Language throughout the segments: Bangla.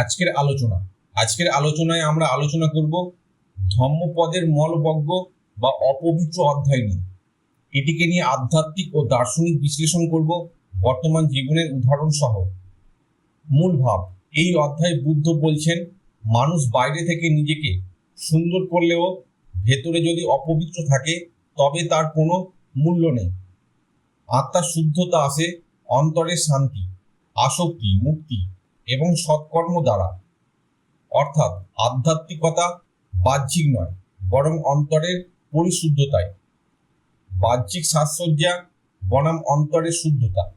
আজকের আলোচনা। আজকের আলোচনায় আমরা আলোচনা করব ধম্মপদের মলবজ্ঞ বা অপবিত্র অধ্যায় নিয়ে। এটিকে নিয়ে আধ্যাত্মিক ও দার্শনিক বিশ্লেষণ করব বর্তমান জীবনের উদাহরণ সহ মূল ভাব, এই অধ্যায়ে বুদ্ধ বলছেন, মানুষ বাইরে থেকে নিজেকে সুন্দর করলেও ভেতরে যদি অপবিত্র থাকে, তবে তার কোনো মূল্য নেই। আত্মার শুদ্ধতা আসে অন্তরের শান্তি, আসক্তি, মুক্তি এবং সৎকর্ম দ্বারা। অর্থাৎ আধ্যাত্মিকতা বাহ্যিক নয়, বরং অন্তরের পরিশুদ্ধতায় বাহ্যিক সাজসজ্জা বনাম অন্তরের শুদ্ধতা।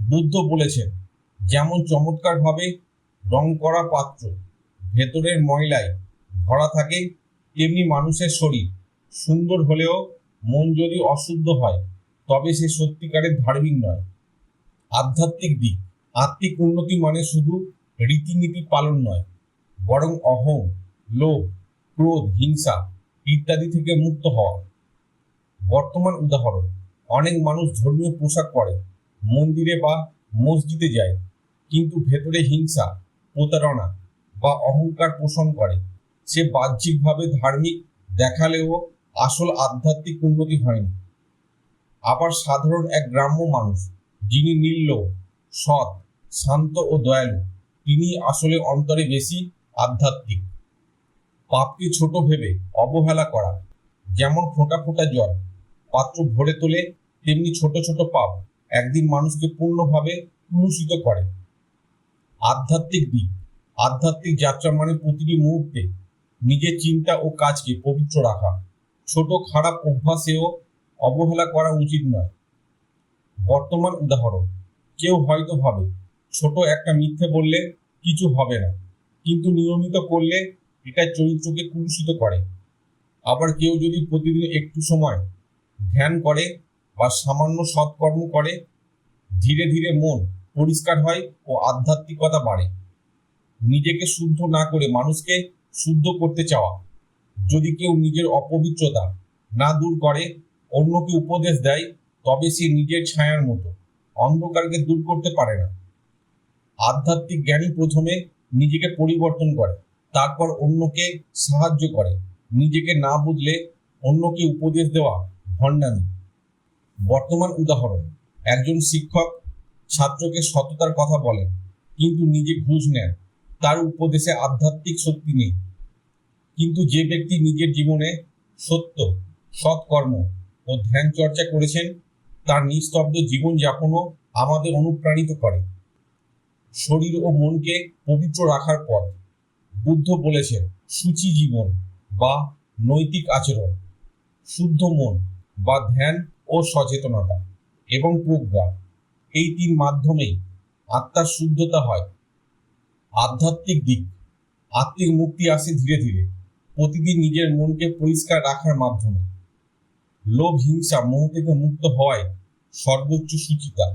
বুদ্ধ বলেছেন, যেমন চমৎকারভাবে রং করা পাত্র ভেতরের ময়লায় ভরা থাকে, তেমনি মানুষের শরীর সুন্দর হলেও মন যদি অশুদ্ধ হয়, তবে সে সত্যিকারের ধার্মিক নয়। আধ্যাত্মিক দিক। আত্মিক উন্নতি মানে শুধু রীতিনীতি পালন নয়, বরং অহং, লোভ, ক্রোধ, হিংসা ইত্যাদি থেকে মুক্ত হওয়া। বর্তমান উদাহরণ, অনেক মানুষ ধর্মীয় পোশাক পরে, মন্দিরে বা মসজিদে যায়, কিন্তু ভেতরে হিংসা, প্রতারণা বা অহংকার পোষণ করে। সে বাহ্যিকভাবে ধার্মিক দেখালেও আসল আধ্যাত্মিক উন্নতি হয়নি। আবার সাধারণ এক গ্রাম্য মানুষ, যিনি নির্লোভ, সৎ শান্ত ও দয়ালু। তিনি আসলে অন্তরে বেশি আধ্যাত্মিক। পাপকে ছোট ভেবে অবহেলা করা, যেমন ফোঁটা ফোঁটা জল, পাত্র ভরে তোলে, তেমনি ছোট ছোট পাপ একদিন মানুষকে পূর্ণভাবে কুলুষিত করে। আধ্যাত্মিক দিক, আধ্যাত্মিক যাত্রা মানে প্রতিটি মুহূর্তে নিজের চিন্তা ও কাজকে পবিত্র রাখা। ছোট খারাপ অভ্যাসেও অবহেলা করা উচিত নয়। বর্তমান উদাহরণ, কেউ হয়তো ভাবে ছোট একটা মিথ্যে বললে কিছু হবে না। কিন্তু নিয়মিত করলে এটা চরিত্রকে কুলুষিত করে। আবার কেউ যদি প্রতিদিন একটু সময় ধ্যান করে বা সামান্য সৎকর্ম করে, ধীরে ধীরে মন পরিষ্কার হয় ও আধ্যাত্মিকতা বাড়ে। নিজেকে শুদ্ধ না করে মানুষকে শুদ্ধ করতে চাওয়া, যদি কেউ নিজের অপবিত্রতা না দূর করে, অন্যকে উপদেশ দেয়, তবে সে নিজের ছায়ার মতো, অন্ধকারকে দূর করতে পারে না। আধ্যাত্মিক জ্ঞানী প্রথমে নিজেকে পরিবর্তন করে, তারপর অন্যকে সাহায্য করে। নিজেকে না বুঝলে অন্যকে উপদেশ দেওয়া ভণ্ডামি। বর্তমান উদাহরণ, একজন শিক্ষক ছাত্রকে সততার কথা বলেন, কিন্তু নিজে ঘুষ নেন। তার উপদেশে আধ্যাত্মিক শক্তি নেই। কিন্তু যে ব্যক্তি নিজের জীবনে সত্য, সৎকর্ম ও ধ্যান চর্চা করেছেন, তার নিস্তব্ধ জীবনযাপনও আমাদের অনুপ্রাণিত করে। শরীর ও মনকে পবিত্র রাখার পথ। বুদ্ধ বলেছেন, সূচি জীবন বা নৈতিক আচরণ, শুদ্ধ মন বা ধ্যান ও সচেতনতা এবং প্রজ্ঞা, এই তিন মাধ্যমেই আত্মার শুদ্ধতা হয়। আধ্যাত্মিক দিক, আত্মিক মুক্তি আসে ধীরে ধীরে, প্রতিদিন নিজের মনকে পরিষ্কার রাখার মাধ্যমে। লোভ, হিংসা, মোহ থেকে মুক্ত হওয়ায় সর্বোচ্চ সুচিতা।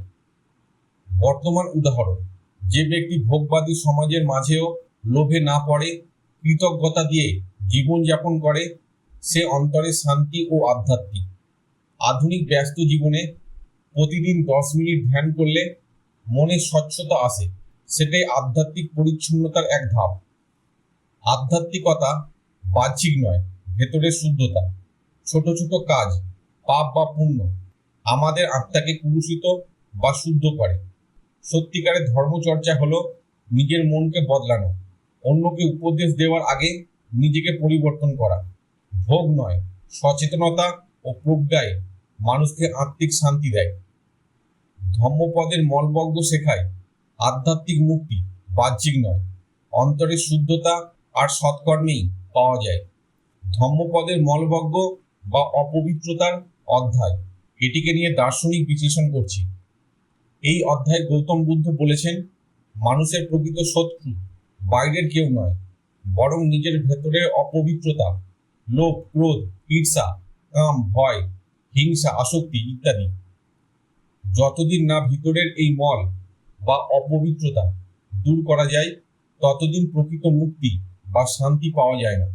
বর্তমান উদাহরণ যে ব্যক্তি ভোগবাদী সমাজের মাঝেও লোভে না পড়ে, কৃতজ্ঞতা দিয়ে জীবনযাপন করে, সে অন্তরে শান্তি ও আধ্যাত্মিক। আধুনিক ব্যস্ত জীবনে প্রতিদিন দশ মিনিট ধ্যান করলে মনে স্বচ্ছতা আসে, সেটাই আধ্যাত্মিক পরিচ্ছন্নতার এক ধাপ। আধ্যাত্মিকতা বাহ্যিক নয় ভেতরের শুদ্ধতা। ছোট ছোট কাজ, পাপ বা পুণ্য, আমাদের আত্মাকে কুলুষিত বা শুদ্ধ করে। সত্যিকারের ধর্মচর্চা হলো নিজের মনকে বদলানো, অন্যকে উপদেশ দেওয়ার আগে নিজেকে পরিবর্তন করা। ভোগ নয়, সচেতনতা ও প্রজ্ঞায় মানুষকে আত্মিক শান্তি দেয়। ধম্মপদের মলবজ্ঞ শেখায়, আধ্যাত্মিক মুক্তি বাহ্যিক নয় অন্তরের শুদ্ধতা আর সৎকর্মেই পাওয়া যায়। ধম্মপদের মলবজ্ঞ বা অপবিত্রতার অধ্যায়, এটিকে নিয়ে দার্শনিক বিশ্লেষণ করছি। এই অধ্যায়ে গৌতম বুদ্ধ বলেছেন, মানুষের প্রকৃত শত্রু বাইরের কেউ নয়, বরং নিজের ভেতরের অপবিত্রতা, লোভ, ক্রোধ, ঈর্ষা, কাম, ভয়, হিংসা, আসক্তি ইত্যাদি। যতদিন না ভিতরের এই মল বা অপবিত্রতা দূর করা যায়, ততদিন প্রকৃত মুক্তি বা শান্তি পাওয়া যায় না।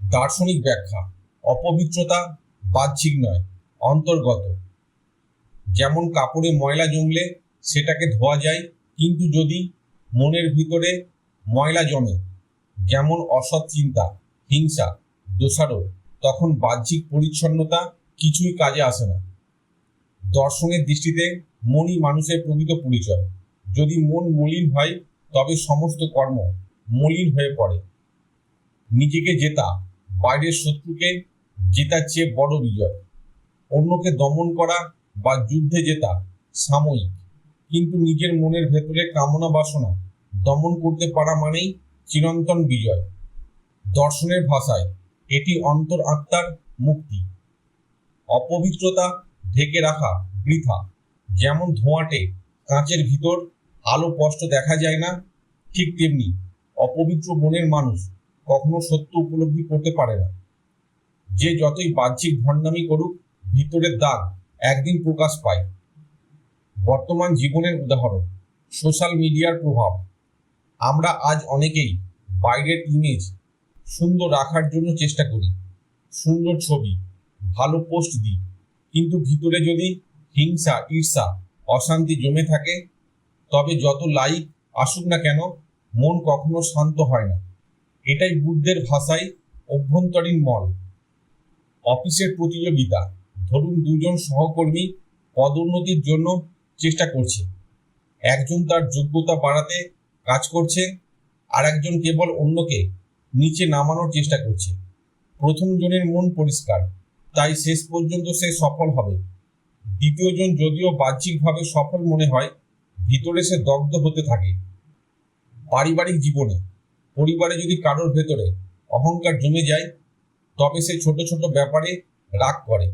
দার্শনিক ব্যাখ্যা, অপবিত্রতা বাহ্যিক নয়, অন্তর্গত। যেমন কাপড়ে ময়লা জমলে সেটাকে ধোয়া যায়, কিন্তু যদি মনের ভিতরে ময়লা জমে, যেমন অসৎ চিন্তা, হিংসা, দোষারোপ, তখন বাহ্যিক পরিচ্ছন্নতা কিছুই কাজে আসে না। দর্শনের দৃষ্টিতে মনই মানুষের প্রকৃত পরিচয়। যদি মন মলিন হয়, তবে সমস্ত কর্ম মলিন হয়ে পড়ে। নিজেকে জেতা, বাইরের শত্রুকে জেতার চেয়ে বড় বিজয়। অন্যকে দমন করা বা যুদ্ধে জেতা, সাময়িক। কিন্তু নিজের মনের ভেতরে কামনা বাসনা দমন করতে পারা মানেই চিরন্তন বিজয়। দর্শনের ভাষায় এটি অন্তর আত্মার মুক্তি। অপবিত্রতা ঢেকে রাখা বৃথা, যেমন ধোঁয়াটে কাঁচের ভিতর আলো স্পষ্ট দেখা যায় না, ঠিক তেমনি অপবিত্র মনের মানুষ কখনো সত্য উপলব্ধি করতে পারে না। যে যতই বাহ্যিক ভণ্ডামি করুক, ভিতরের দাগ একদিন প্রকাশ পায়। বর্তমান জীবনের উদাহরণ, সোশ্যাল মিডিয়ার প্রভাব। আমরা আজ অনেকেই বাইরের ইমেজ সুন্দর রাখার জন্য চেষ্টা করি, সুন্দর ছবি, ভালো পোস্ট দিই। কিন্তু ভিতরে যদি হিংসা, ঈর্ষা, অশান্তি জমে থাকে, তবে যত লাইক আসুক না কেন, মন কখনো শান্ত হয় না। এটাই বুদ্ধের ভাষায় অভ্যন্তরীণ মল, অফিসের প্রতিযোগিতা। ধরুন দুজন সহকর্মী পদোন্নতির জন্য চেষ্টা করছে। একজন তার যোগ্যতা বাড়াতে কাজ করছে আর একজন কেবল অন্যকে নিচে নামানোর চেষ্টা করছে। প্রথম জনের মন পরিষ্কার, তাই শেষ পর্যন্ত সে সফল হবে। দ্বিতীয়জন যদিও বাহ্যিকভাবে সফল মনে হয়, ভিতরে সে দগ্ধ হতে থাকে। পারিবারিক জীবনে, পরিবারে যদি কারোর ভেতরে অহংকার জমে যায়, তবে সে ছোট ছোট ব্যাপারে রাগ করে।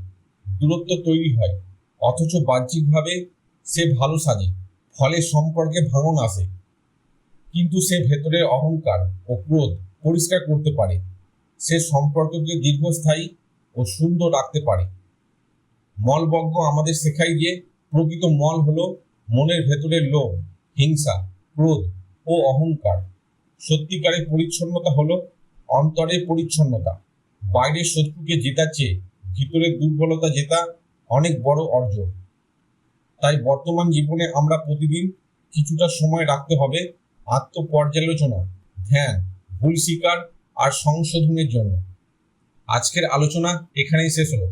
দূরত্ব তৈরি হয়। অথচ বাহ্যিকভাবে সে ভালো সাজে, ফলে সম্পর্কে ভাঙন আসে। কিন্তু সে ভেতরে অহংকার ও ক্রোধ পরিষ্কার করতে পারে। সে সম্পর্ককে দীর্ঘস্থায়ী ও সুন্দর রাখতে পারে। মলবজ্ঞ আমাদের শেখায় যে, প্রকৃত মল হল মনের ভেতরের লোভ, হিংসা, ক্রোধ ও অহংকার। সত্যিকারের পরিচ্ছন্নতা হল অন্তরের পরিচ্ছন্নতা। বাইরের শত্রুকে জেতার চেয়ে ভিতরের দুর্বলতা জেতা অনেক বড় অর্জন। তাই বর্তমান জীবনে আমরা প্রতিদিন কিছুটা সময় রাখতে হবে আত্মপর্যালোচনা, ধ্যান, ভুল স্বীকার আর সংশোধনের জন্য। আজকের আলোচনা এখানেই শেষ হলো।